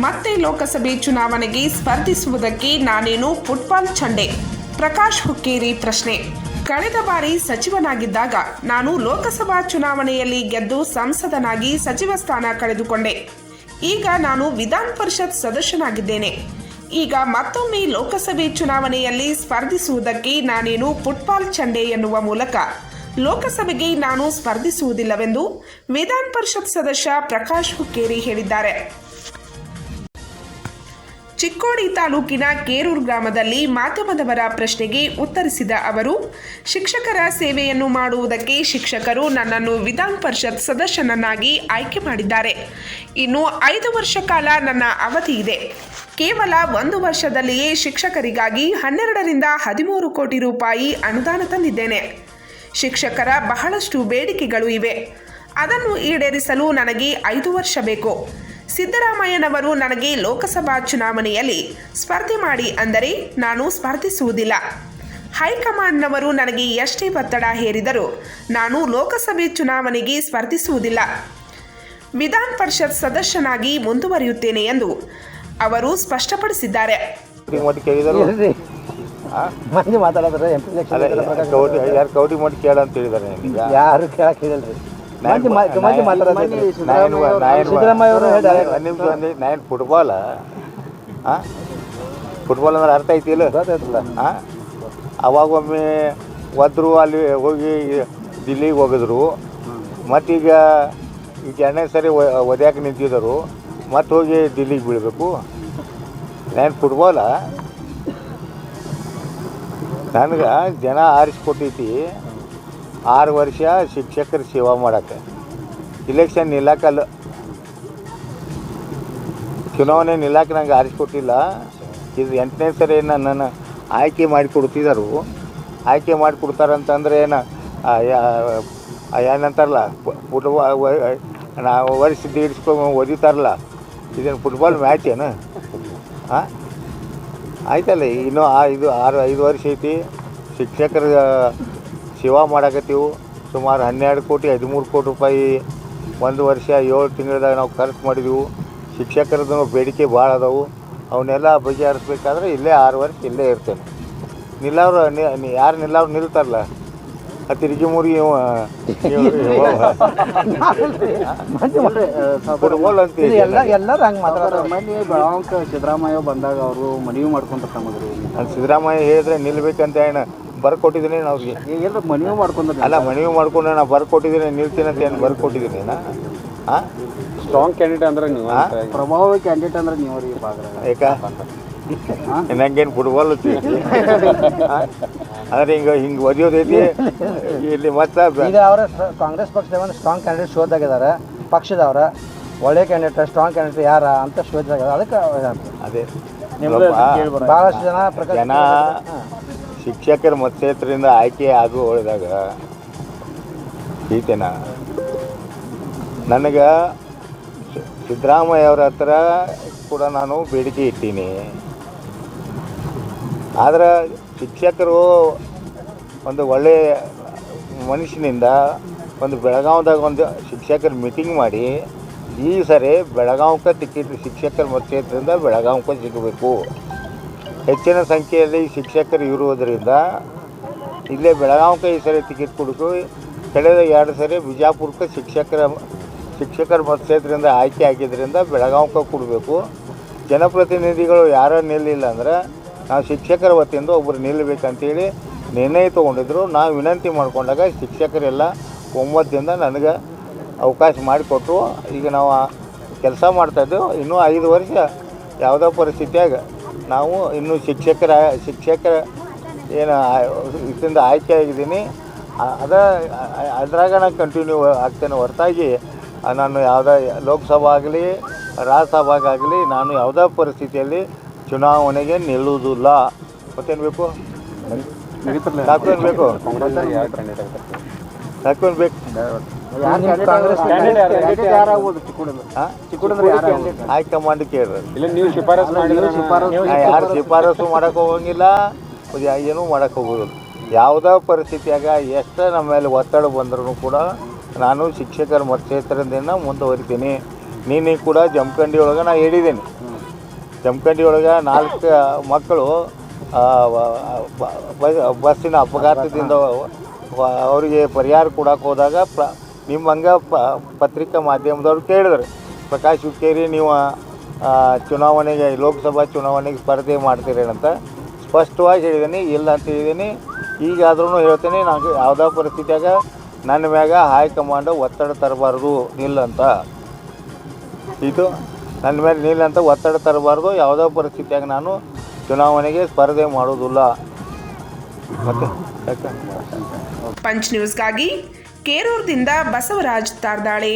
ಮತ್ತೆ ಲೋಕಸಭೆ ಚುನಾವಣೆಗೆ ಸ್ಪರ್ಧಿಸುವುದಕ್ಕೆ ನಾನೇನು ಫುಟ್ಬಾಲ್ ಚಂಡೆ? ಪ್ರಕಾಶ್ ಹುಕ್ಕೇರಿ ಪ್ರಶ್ನೆ. ಕಳೆದ ಬಾರಿ ಸಚಿವನಾಗಿದ್ದಾಗ ನಾನು ಲೋಕಸಭಾ ಚುನಾವಣೆಯಲ್ಲಿ ಗೆದ್ದು ಸಂಸದನಾಗಿ ಸಚಿವ ಸ್ಥಾನ ಕಳೆದುಕೊಂಡೆ. ಈಗ ನಾನು ವಿಧಾನ ಪರಿಷತ್ ಸದಸ್ಯನಾಗಿದ್ದೇನೆ. ಈಗ ಮತ್ತೊಮ್ಮೆ ಲೋಕಸಭೆ ಚುನಾವಣೆಯಲ್ಲಿ ಸ್ಪರ್ಧಿಸುವುದಕ್ಕೆ ನಾನೇನು ಫುಟ್ಬಾಲ್ ಚಂಡೆ ಎನ್ನುವ ಮೂಲಕ ಲೋಕಸಭೆಗೆ ನಾನು ಸ್ಪರ್ಧಿಸುವುದಿಲ್ಲವೆಂದು ವಿಧಾನ ಪರಿಷತ್ ಸದಸ್ಯ ಪ್ರಕಾಶ್ ಹುಕ್ಕೇರಿ ಹೇಳಿದ್ದಾರೆ. ಚಿಕ್ಕೋಡಿ ತಾಲೂಕಿನ ಕೇರೂರು ಗ್ರಾಮದಲ್ಲಿ ಮಾಧ್ಯಮದವರ ಪ್ರಶ್ನೆಗೆ ಉತ್ತರಿಸಿದ ಅವರು, ಶಿಕ್ಷಕರ ಸೇವೆಯನ್ನು ಮಾಡುವುದಕ್ಕೆ ಶಿಕ್ಷಕರು ನನ್ನನ್ನು ವಿಧಾನ ಪರಿಷತ್ ಸದಸ್ಯನನ್ನಾಗಿ ಆಯ್ಕೆ ಮಾಡಿದ್ದಾರೆ. ಇನ್ನು ಐದು ವರ್ಷ ಕಾಲ ನನ್ನ ಅವಧಿ ಇದೆ. ಕೇವಲ ಒಂದು ವರ್ಷದಲ್ಲಿಯೇ ಶಿಕ್ಷಕರಿಗಾಗಿ ಹನ್ನೆರಡರಿಂದ ಹದಿಮೂರು ಕೋಟಿ ರೂಪಾಯಿ ಅನುದಾನ ತಂದಿದ್ದೇನೆ. ಶಿಕ್ಷಕರ ಬಹಳಷ್ಟು ಬೇಡಿಕೆಗಳು ಇವೆ. ಅದನ್ನು ಈಡೇರಿಸಲು ನನಗೆ ಐದು ವರ್ಷ ಬೇಕು. ಸಿದ್ದರಾಮಯ್ಯನವರು ನನಗೆ ಲೋಕಸಭಾ ಚುನಾವಣೆಯಲ್ಲಿ ಸ್ಪರ್ಧೆ ಮಾಡಿ ಅಂದರೆ ನಾನು ಸ್ಪರ್ಧಿಸುವುದಿಲ್ಲ. ಹೈಕಮಾಂಡ್ನವರು ನನಗೆ ಎಷ್ಟೇ ಒತ್ತಡ ಹೇರಿದರೂ ನಾನು ಲೋಕಸಭೆ ಚುನಾವಣೆಗೆ ಸ್ಪರ್ಧಿಸುವುದಿಲ್ಲ. ವಿಧಾನ ಪರಿಷತ್ ಸದಸ್ಯನಾಗಿ ಮುಂದುವರಿಯುತ್ತೇನೆ ಎಂದು ಅವರು ಸ್ಪಷ್ಟಪಡಿಸಿದ್ದಾರೆ. ಯಾರು ಕೌಟಿ ಮಟ್ಟಿ ಕೇಳ ಅಂತ ಹೇಳಿದಾರೆ ಯಾರು ಕೇಳಕ್ ಹೇಳಿಲ್ರಿ ಸಿದ್ದರಾಮಯ್ಯ ಅವರು ನಿಮ್ಗೆ ಒಂದು ನಾನು ಫುಟ್ಬಾಲ್ ಹಾಂ ಫುಟ್ಬಾಲ್ ಅಂದ್ರೆ ಅರ್ಥ ಐತಿ ಇಲ್ಲ ಗೊತ್ತಾಯ್ತಲ್ಲ ಹಾಂ ಅವಾಗೊಮ್ಮೆ ಒದ್ರು ಅಲ್ಲಿ ಹೋಗಿ ದಿಲ್ಲಿಗೆ ಹೋಗಿದ್ರು. ಮತ್ತೀಗ ಈಗ ಎರಡನೇ ಸರಿ ಒದ್ಯಾಕೆ ನಿಂತಿದ್ದರು. ಮತ್ತೆ ಹೋಗಿ ದಿಲ್ಲಿಗೆ ಬೀಳಬೇಕು. ನಾನು ಫುಟ್ಬಾಲ ನನಗೆ ಜನ ಆರಿಸ್ಕೊಟ್ಟೈತಿ. ಆರು ವರ್ಷ ಶಿಕ್ಷಕರ ಸೇವಾ ಮಾಡಕ್ಕೆ. ಇಲೆಕ್ಷನ್ ನಿಲ್ಲಕ್ಕಲ್ಲ ಚುನಾವಣೆ ನಿಲ್ಲಕ್ಕೆ ನಂಗೆ ಆರಿಸ್ಕೊಟ್ಟಿಲ್ಲ. ಇದು ಎಂಟನೇ ಸರಿ ನನ್ನನ್ನು ಆಯ್ಕೆ ಮಾಡಿ ಕೊಡ್ತಿದ್ದಾರು ಆಯ್ಕೆ ಮಾಡಿ ಕೊಡ್ತಾರಂತಂದ್ರೆ ಏನು ಏನಂತಾರಲ್ಲ ಫುಟ್ಬಾಲ್ ನಾವು ವರ್ಷ ದೀಡ್ಸ್ಕೊಂಡು ಒದಿತಾರಲ್ಲ ಇದೇನು ಫುಟ್ಬಾಲ್ ಮ್ಯಾಚ್ ಏನು? ಹಾಂ ಆಯ್ತಲ್ಲ, ಇನ್ನೂ ಆ, ಇದು ಆರು, ಐದು ವರ್ಷ ಐತಿ. ಶಿಕ್ಷಕರ ಸೇವಾ ಮಾಡಾಕತ್ತೀವಿ. ಸುಮಾರು ಹನ್ನೆರಡು ಕೋಟಿ ಹದಿಮೂರು ಕೋಟಿ ರೂಪಾಯಿ ಒಂದು ವರ್ಷ ಏಳು ತಿಂಗಳದಾಗ ನಾವು ಖರ್ಚು ಮಾಡಿದೆವು. ಶಿಕ್ಷಕರದ್ದು ಬೇಡಿಕೆ ಭಾಳ ಅದಾವು. ಅವನ್ನೆಲ್ಲ ಬಗೆಹರಿಸ್ಬೇಕಾದ್ರೆ ಇಲ್ಲೇ ಆರು ವರ್ಷ ಇಲ್ಲೇ ಇರ್ತೇನೆ. ನಿಲ್ಲವ್ರು ನಿ ಯಾರು ನಿಲ್ಲವ್ರು ನಿಲ್ತಾರಲ್ಲ? ಆ ತಿರುಗಿ ಮೂರಿ ಎಲ್ಲರೂ ಹಂಗೆ ಮಾತಾಡೋದು ಸಿದ್ದರಾಮಯ್ಯ ಬಂದಾಗ ಅವರು ಮನವಿ ನಾನು ಸಿದ್ದರಾಮಯ್ಯ ಹೇಳಿದ್ರೆ ನಿಲ್ಬೇಕಂತ ಏನು ಬರ್ಕೊಟ್ಟಿದ್ದೀನಿ ನಾವು. ಏನ್ರ ಮನವಿ ಮಾಡ್ಕೊಂಡು ಅಲ್ಲ ಮನವಿ ಮಾಡ್ಕೊಂಡು ನಾನು ಬರ್ಕೊಟ್ಟಿದ್ದೀನಿ ನಿಲ್ತೀನಿ ಅಂತ ಏನು ಬರ್ಕೊಟ್ಟಿದ್ದೀನಿ? ನಾ? ಹಾಂ ಸ್ಟ್ರಾಂಗ್ ಕ್ಯಾಂಡಿಡೇಟ್ ಅಂದ್ರೆ ನೀವು ಪ್ರಭಾವ ಕ್ಯಾಂಡಿಡೇಟ್ ಅಂದ್ರೆ ನೀವು ರೀ ಭಾಗ ಯಾಕ ನಂಗೇನು ಫುಟ್ಬಾಲ್ ಅಂದ್ರೆ ಹಿಂಗೆ ಹಿಂಗೆ ಒದಿಯೋದೈತಿ. ಇಲ್ಲಿ ಮತ್ತೆ ಈಗ ಅವರ ಕಾಂಗ್ರೆಸ್ ಪಕ್ಷದ ಒಂದು ಸ್ಟ್ರಾಂಗ್ ಕ್ಯಾಂಡಿಡೇಟ್ ಶೋಧಾಗಿದ್ದಾರೆ ಪಕ್ಷದವರ ಒಳ್ಳೆ ಕ್ಯಾಂಡಿಡೇಟ್ ಸ್ಟ್ರಾಂಗ್ ಕ್ಯಾಂಡಿಡೇಟ್ ಯಾರ ಅಂತ ಶೋಧಾಗ ಅದಕ್ಕೆ ಅದೇ. ಬಹಳಷ್ಟು ಭಾಳಷ್ಟು ಜನ ಪ್ರಕಾಶ್ ಜನ ಶಿಕ್ಷಕರ ಮತಕ್ಷೇತ್ರದಿಂದ ಆಯ್ಕೆ ಆಗು ಹೋದಾಗ ಈತೇನ ನನಗೆ ಸಿದ್ದರಾಮಯ್ಯ ಅವರ ಹತ್ರ ಕೂಡ ನಾನು ಬೇಡಿಕೆ ಇಟ್ಟೀನಿ. ಆದ್ರೆ ಶಿಕ್ಷಕರು ಒಂದು ಒಳ್ಳೆಯ ಮನುಷ್ಯನಿಂದ ಒಂದು ಬೆಳಗಾವ್ದಾಗ ಒಂದು ಶಿಕ್ಷಕರ ಮೀಟಿಂಗ್ ಮಾಡಿ, ಈ ಸರಿ ಬೆಳಗಾವ್ಕ ಟಿಕೆಟ್ ಶಿಕ್ಷಕರ ಮತಕ್ಷೇತ್ರದಿಂದ ಬೆಳಗಾವ್ಕ ಸಿಗಬೇಕು. ಹೆಚ್ಚಿನ ಸಂಖ್ಯೆಯಲ್ಲಿ ಶಿಕ್ಷಕರು ಇರುವುದರಿಂದ ಇಲ್ಲೇ ಬೆಳಗಾವಿಗೆ ಈ ಸರಿ ಟಿಕೆಟ್ ಕೊಡಿಸು ಕಳೆದ ಎರಡು ಸರಿ ಬಿಜಾಪುರಕ್ಕೆ ಶಿಕ್ಷಕರ ಶಿಕ್ಷಕರ ಮತಕ್ಷೇತ್ರದಿಂದ ಆಯ್ಕೆ ಆಗಿದ್ದರಿಂದ ಬೆಳಗಾವಿಗೆ ಕೊಡಬೇಕು. ಜನಪ್ರತಿನಿಧಿಗಳು ಯಾರೂ ನಿಲ್ಲಿಲ್ಲ ಅಂದ್ರೆ ನಾವು ಶಿಕ್ಷಕರ ವತಿಯಿಂದ ಒಬ್ಬರು ನಿಲ್ಲಬೇಕಂತೇಳಿ ನಿರ್ಣಯ ತೊಗೊಂಡಿದ್ರು. ನಾವು ವಿನಂತಿ ಮಾಡಿಕೊಂಡಾಗ ಶಿಕ್ಷಕರೆಲ್ಲ ಒಮ್ಮತದಿಂದ ನನಗೆ ಅವಕಾಶ ಮಾಡಿಕೊಟ್ರು. ಈಗ ನಾವು ಕೆಲಸ ಮಾಡ್ತಾಯಿದ್ದೆವು ಇನ್ನೂ ಐದು ವರ್ಷ ಯಾವುದೋ ಪರಿಸ್ಥಿತಿಯಾಗ ನಾವು ಇನ್ನು ಶಿಕ್ಷಕರ ಶಿಕ್ಷಕರ ಏನು ಇದರಿಂದ ಆಯ್ಕೆ ಆಗಿದ್ದೀನಿ. ಅದ ಅದ್ರಾಗ ನಾನು ಕಂಟಿನ್ಯೂ ಆಗ್ತೇನೆ. ಹೊರತಾಗಿ ನಾನು ಯಾವುದೇ ಲೋಕಸಭಾ ಆಗಲಿ ರಾಜ್ಯಸಭಾಗಾಗಲಿ ನಾನು ಯಾವುದೇ ಪರಿಸ್ಥಿತಿಯಲ್ಲಿ ಚುನಾವಣೆಗೆ ನಿಲ್ಲುವುದಿಲ್ಲ. ಮತ್ತೇನು ಬೇಕು? ಏನು ಬೇಕು? ಬೇಕು ಹೈಕಮಾಂಡ್ ಕೇಳ್ರಿ ಇಲ್ಲ ನೀವು ಶಿಫಾರಸ್ ಮಾಡಿದ್ರೆ ಶಿಫಾರಸ್ ನಾ ಯಾರು ಶಿಫಾರಸು ಮಾಡಕ್ಕೆ ಹೋಗಂಗಿಲ್ಲ. ಏನು ಮಾಡಕ್ ಮಾಡಕ್ಕೆ ಹೋಗೋದಿಲ್ಲ ಯಾವುದೇ ಪರಿಸ್ಥಿತಿಯಾಗ ಎಷ್ಟು ನಮ್ಮ ಮೇಲೆ ಒತ್ತಡ ಬಂದ್ರೂ ಕೂಡ ನಾನು ಶಿಕ್ಷಕರ ಮತಕ್ಷೇತ್ರದಿಂದ ಮುಂದುವರಿತೀನಿ. ನೀನು ಕೂಡ ಜಮಖಂಡಿ ಒಳಗೆ ನಾ ಹೇಳಿದ್ದೀನಿ. ಜಮಖಂಡಿ ಒಳಗೆ ನಾಲ್ಕು ಮಕ್ಕಳು ಬಸ್ಸಿನ ಅಪಘಾತದಿಂದ ಅವರಿಗೆ ಪರಿಹಾರ ಕೊಡಕ್ಕೆ ಹೋದಾಗ ಪ್ರ ನಿಮ್ಮ ಹಂಗೆ ಪ, ಪತ್ರಿಕಾ ಮಾಧ್ಯಮದವ್ರು ಕೇಳಿದ್ರು. ಪ್ರಕಾಶ್ ಹುಕ್ಕೇರಿ, ನೀವು ಚುನಾವಣೆಗೆ, ಲೋಕಸಭಾ ಚುನಾವಣೆಗೆ ಸ್ಪರ್ಧೆ ಮಾಡ್ತೀರೇನಂತ ಸ್ಪಷ್ಟವಾಗಿ ಹೇಳಿದ್ದೀನಿ ಇಲ್ಲ ಅಂತ ಹೇಳಿದ್ದೀನಿ ಈಗಾದ್ರೂ ಹೇಳ್ತೀನಿ ನಾನು ಯಾವುದೇ ಪರಿಸ್ಥಿತಿಯಾಗ ನನ್ನ ಮ್ಯಾಗ ಹೈಕಮಾಂಡ್ ಒತ್ತಡ ತರಬಾರ್ದು ನಿಲ್ಲಂತ ಇದು ನನ್ನ ಮೇಲೆ ನಿಲ್ಲಂತ ಒತ್ತಡ ತರಬಾರ್ದು, ಯಾವುದೋ ಪರಿಸ್ಥಿತಿಯಾಗ ನಾನು ಚುನಾವಣೆಗೆ ಸ್ಪರ್ಧೆ ಮಾಡೋದಿಲ್ಲ. ಪಂಚ್ ನ್ಯೂಸ್ಗಾಗಿ ಕೇರೂರದಿಂದ ಬಸವರಾಜ್ ತಾರ್ದಾಳೆ.